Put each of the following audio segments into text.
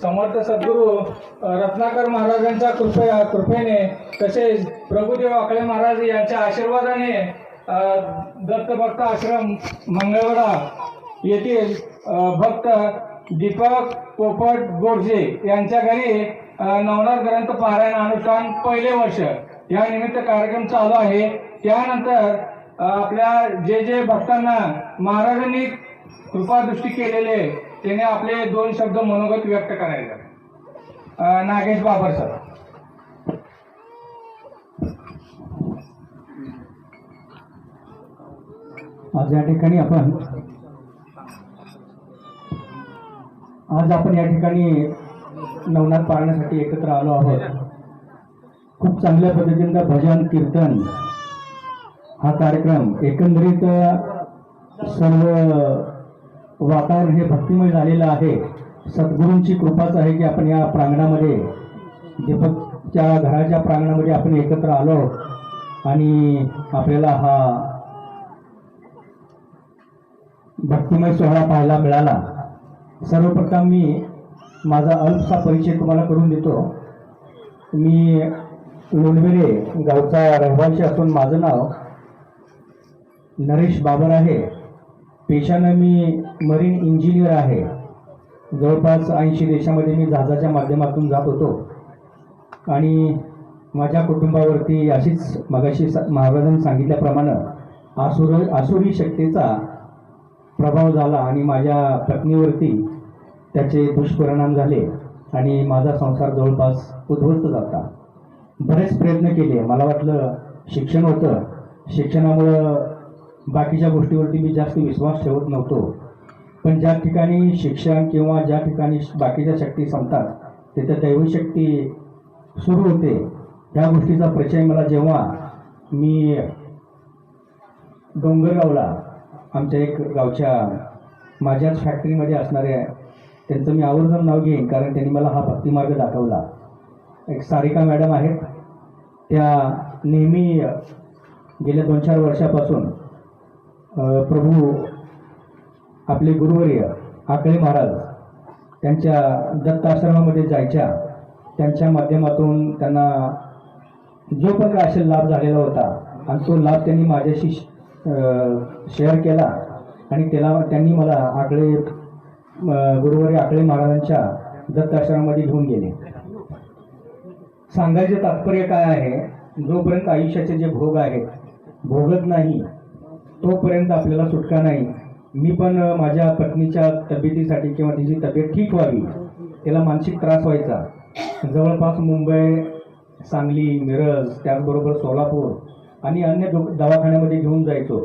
समर्थ सद्गुरू रत्नाकर महाराजांच्या कृपया कृपेने तसेच प्रभुदेव आकळे महाराज यांच्या आशीर्वादाने दत्तभक्त आश्रम मंगळवेढा येथील भक्त दीपक पोपट गोडजे यांच्या घरी नवनाथ ग्रंथ पारायण अनुष्ठान पहिले वर्ष या निमित्त कार्यक्रम चालू आहे. त्यानंतर आपल्या जे जे भक्तांना महाराजांनी कृपादृष्टी केलेले त्याने आपले दोन शब्द मनोगत व्यक्त करायचे. नागेश बाबर सर. आज या ठिकाणी आपण आज आपण या ठिकाणी नवनाथ पाळण्यासाठी एकत्र आलो आहोत. खूप चांगल्या पद्धतीनं भजन कीर्तन हा कार्यक्रम एकंदरीत सर्व वातावरण हे भक्तिमय झालेलं आहे. सद्गुरूंची कृपाच आहे की आपण या प्रांगणामध्ये दीपकच्या घराच्या प्रांगणामध्ये आपण एकत्र आलो आणि आपल्याला हा भक्तिमय सोहळा पाहायला मिळाला. सर्वप्रथम मी माझा अल्पसा परिचय तुम्हाला करून देतो. मी लोणवेरे गावचा रहिवासी असून माझं नाव नरेश बाबर आहे. पेशानं मी मरीन इंजिनियर आहे. जवळपास ऐंशी देशामध्ये मी जहाजाच्या माध्यमातून जात होतो. आणि माझ्या कुटुंबावरती अशीच मगाशी सा- महाराजांनी सांगितल्याप्रमाणे आसुर आसुरी शक्तीचा प्रभाव झाला आणि माझ्या पत्नीवरती त्याचे दुष्परिणाम झाले आणि माझा संसार जवळपास उद्ध्वस्त झाला. बरेच प्रयत्न केले. मला वाटलं शिक्षण होतं. शिक्षणामुळं बाकीच्या गोष्टीवरती मी जास्त विश्वास ठेवत नव्हतो. पण ज्या ठिकाणी शिक्षण किंवा ज्या ठिकाणी बाकीच्या शक्ती संपतात तिथे दैवशक्ती सुरू होते. ह्या गोष्टीचा परिचय मला जेव्हा मी डोंगरगावला आमच्या एक गावच्या माझ्याच फॅक्टरीमध्ये असणाऱ्या त्यांचं मी आवर्जून नाव घेईन कारण त्यांनी मला हा भक्तिमार्ग दाखवला. एक सारिका मॅडम आहेत. त्या नेहमी गेल्या दोन चार वर्षापासून प्रभू आपले गुरुवर्य आकळे महाराज त्यांच्या दत्ताश्रमामध्ये जायच्या. त्यांच्या माध्यमातून त्यांना जो पण काय असेल लाभ झालेला होता आणि तो लाभ त्यांनी माझ्याशी शेअर केला आणि त्याला त्यांनी मला आकळे गुरुवारी आकळे महाराजांच्या दत्ताश्रमामध्ये घेऊन गेले. सांगायचे तात्पर्य काय आहे? जोपर्यंत आयुष्याचे जे भोग आहेत भोगत नाही तोपर्यंत आपल्याला सुटका नाही. मी पण माझ्या पत्नीच्या तब्येतीसाठी किंवा तिची तब्येत ठीक व्हावी त्याला मानसिक त्रास व्हायचा. जवळपास मुंबई सांगली मिरज त्याचबरोबर सोलापूर आणि अन्य दवाखान्यामध्ये घेऊन जायचो.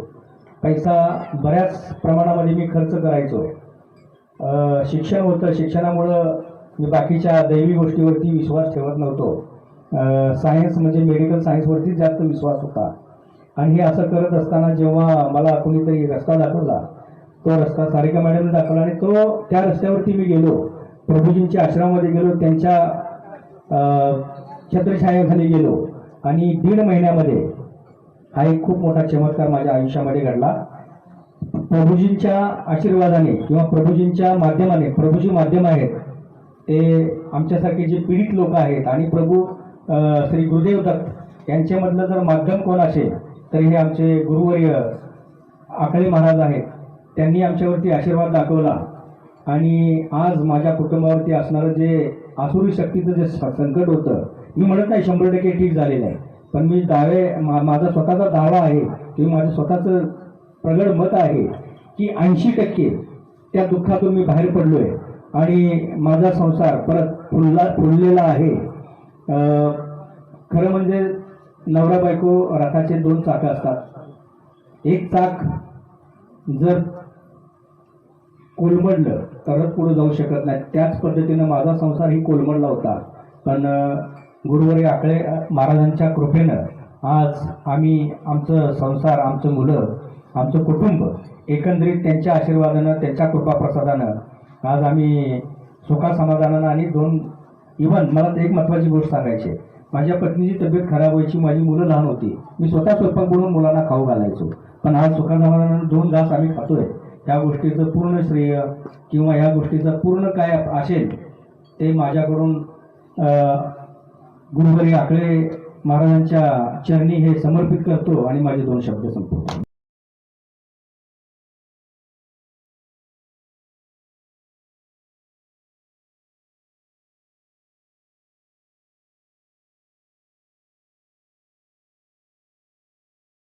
पैसा बऱ्याच प्रमाणामध्ये मी खर्च करायचो. शिक्षण होतं. शिक्षणामुळं मी बाकीच्या दैवी गोष्टीवरती विश्वास ठेवत नव्हतो. सायन्स म्हणजे मेडिकल सायन्सवरतीच जास्त विश्वास होता. आणि हे असं करत असताना जेव्हा मला कोणीतरी रस्ता दाखवला तो रस्ता सारिका मॅडमने दाखवला आणि तो त्या रस्त्यावरती मी गेलो. प्रभूजींच्या आश्रमामध्ये गेलो त्यांच्या छत्रछायाखाली गेलो. आणि दीड महिन्यामध्ये हा एक खूप मोठा चमत्कार माझ्या आयुष्यामध्ये घडला. प्रभूजींच्या आशीर्वादाने किंवा प्रभूजींच्या माध्यमाने प्रभूजी माध्यम आहेत ते आमच्यासारखे जे पीडित लोक आहेत आणि प्रभू श्री गुरुदेव दत्त यांच्यामधलं जर माध्यम कोण असेल तर हे आमचे गुरुवर्य आकळे महाराज आहेत. त्यांनी आमच्यावरती आशीर्वाद दाखवला. आणि आज माझ्या कुटुंबावरती असणारं जे आसुरी शक्तीचं जे स- संकट होतं मी म्हणत नाही शंभर टक्के ठीक झालेलं आहे. पण मी दावे मा- माझा स्वतःचा दावा आहे किंवा माझं स्वतःचं प्रगड मत आहे की ऐंशी टक्के त्या दुःखातून मी बाहेर पडलो आहे आणि माझा संसार परत फुलला फुललेला आहे. खरं म्हणजे नवरा बायको रथाचे दोन चाकं असतात. एक चाक जर कोलमडलं तरच पुढे जाऊ शकत नाही. त्याच पद्धतीनं माझा संसार ही कोलमडला होता. पण गुरुवारी आकळे महाराजांच्या कृपेनं आज आम्ही आमचं संसार आमचं मुलं आमचं कुटुंब एकंदरीत त्यांच्या आशीर्वादानं त्यांच्या कृपाप्रसादानं आज आम्ही सुखा समाधानानं आणि दोन इव्हन मला तर एक महत्त्वाची गोष्ट सांगायची आहे. माझ्या पत्नीची तब्येत खराब व्हायची माझी मुलं लहान होती. मी स्वतः स्वयंपाक बनवून मुलांना खाऊ घालायचो. पण आज सुखासमाधानानं दोन घास आम्ही खातोय. त्या गोष्टीचं पूर्ण श्रेय किंवा ह्या गोष्टीचं पूर्ण काय असेल ते माझ्याकडून अ, गुरुहरी आकळे महाराजांच्या चरणी हे समर्पित करतो आणि माझे दोन शब्द संपवतो.